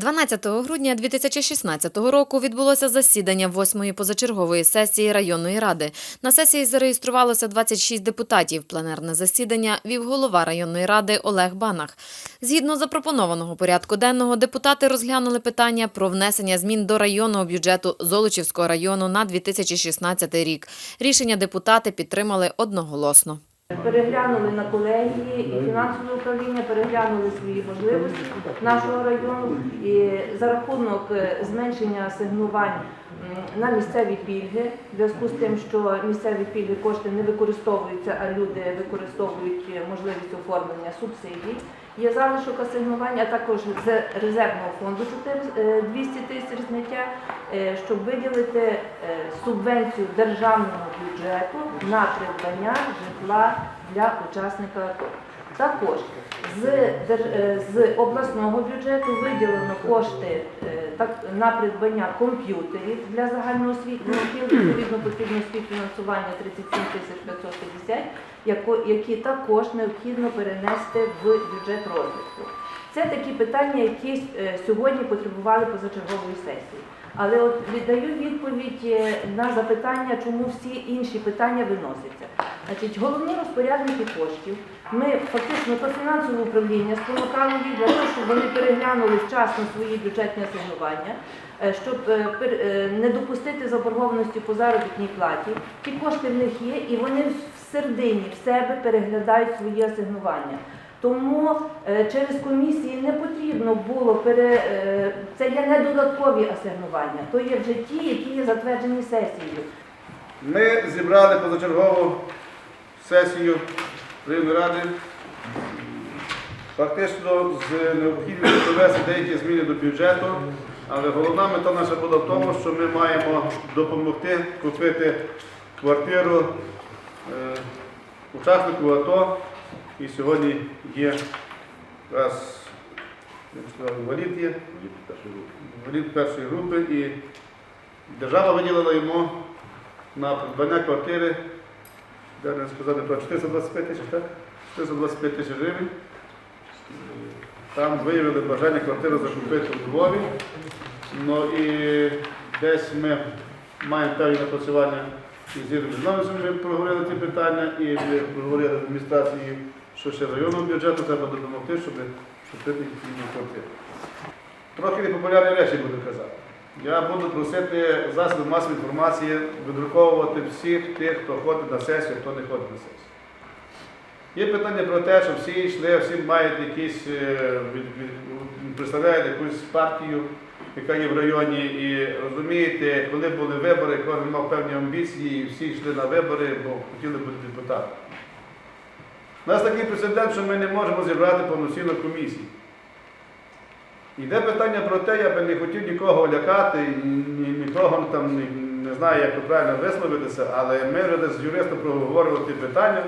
12 грудня 2016 року відбулося засідання восьмої позачергової сесії районної ради. На сесії зареєструвалося 26 депутатів. Пленерне засідання вів голова районної ради Олег Банах. Згідно запропонованого порядку денного, депутати розглянули питання про внесення змін до районного бюджету Золочівського району на 2016 рік. Рішення депутати підтримали одноголосно. Переглянули на колегії і фінансове управління, переглянули свої можливості нашого району і за рахунок е, зменшення асигнувань на місцеві пільги, в зв'язку з тим, що місцеві пільги кошти не використовуються, а люди використовують е, можливість оформлення субсидій. Є залишок асигнувань, а також з резервного фонду 4, е, 200 тисяч зняття, щоб виділити субвенцію державного бюджету на придбання житла для учасника АТО. Також з, е, з обласного бюджету виділено кошти е, так, на придбання комп'ютерів для загальноосвітнього філду, відповідно потрібно співфінансування 37 тисяч 550, які також необхідно перенести в бюджет розвитку. Це такі питання, які е, сьогодні потребували позачергової сесії. Але от віддаю відповідь е, на запитання, чому всі інші питання виносяться. Значить, головні розпорядники коштів. Ми фактично то фінансове управління спонукали їх для того, щоб вони переглянули вчасно свої бюджетні асигнування, е, щоб е, не допустити заборгованості по заробітній платі. Ті кошти в них є, і вони в середині в себе переглядають свої асигнування. Тому е, через комісії не потрібно було пере е, це є не додаткові асигнування, то є вже ті, які є затверджені сесією. Ми зібрали позачергову сесію районної ради. Фактично з необхідністю провести деякі зміни до бюджету, але головна мета наша була в тому, що ми маємо допомогти купити квартиру е, учаснику АТО. І сьогодні є раз, як сказав, інвалід є, інвалід першої групи, і держава виділила йому на придбання квартири, де не сказати про 425 тисяч, так? 425 тисяч гривень. Там виявили бажання квартиру закупити у Львові. Ну і десь ми маємо певні напрацювання із Ірою Жиновичем, ми проговорили ці питання і проговорили в адміністрації, що ще з районного бюджету треба допомогти, щоб купити їхню квартиру. Трохи непопулярні речі буду казати. Я буду просити засоби масової інформації видруковувати всіх тих, хто ходить на сесію, хто не ходить на сесію. Є питання про те, що всі йшли, всі мають якісь, е, представляють якусь партію, яка є в районі. І розумієте, коли були вибори, кожен мав певні амбіції, і всі йшли на вибори, бо хотіли бути депутатом. У нас такий прецедент, що ми не можемо зібрати повноцінну комісію. Йде питання про те, я би не хотів нікого лякати, ні, нікого там не, не знаю, як правильно висловитися, але ми вже десь з юристом проговорювали ті питання.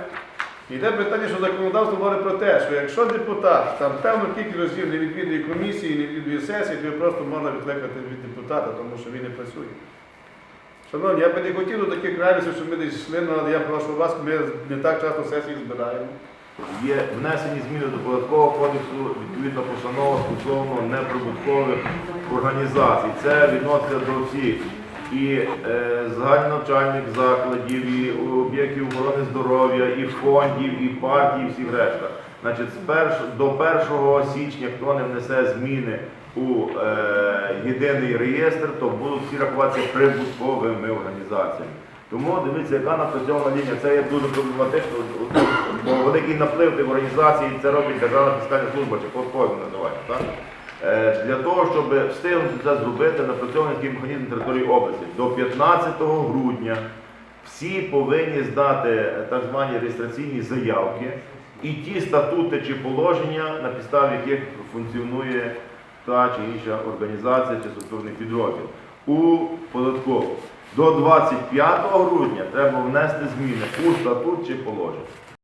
Йде питання, що законодавство говорить про те, що якщо депутат там певну кількість разів не відвідує комісії, не відвідує сесії, то його просто можна відкликати від депутата, тому що він не працює. Шановні, я би не хотів до таких крайностей, щоб ми десь йшли, ну, але я прошу вас, ми не так часто сесії збираємо. Є внесені зміни до податкового кодексу, відповідно постанова стосовно неприбуткових організацій. Це відноситься до всіх і е, загальнонавчальних закладів, і об'єктів охорони здоров'я, і фондів, і партій, і всіх решта. Значить, з перш, до 1 січня, хто не внесе зміни у е, єдиний реєстр, то будуть всі рахуватися прибутковими організаціями. Тому дивіться, яка напрацьована лінія, це є дуже проблематично, бо великий наплив тих організацій, це робить Державна фіскальна служба, чи по-своєму називають. Е, Для того, щоб встигнути це зробити, напрацьований такий механізм території області. До 15 грудня всі повинні здати так звані реєстраційні заявки і ті статути чи положення, на підставі яких функціонує та чи інша організація чи структурний підрозділ у податкову. До 25 грудня треба внести зміни у статут чи положення.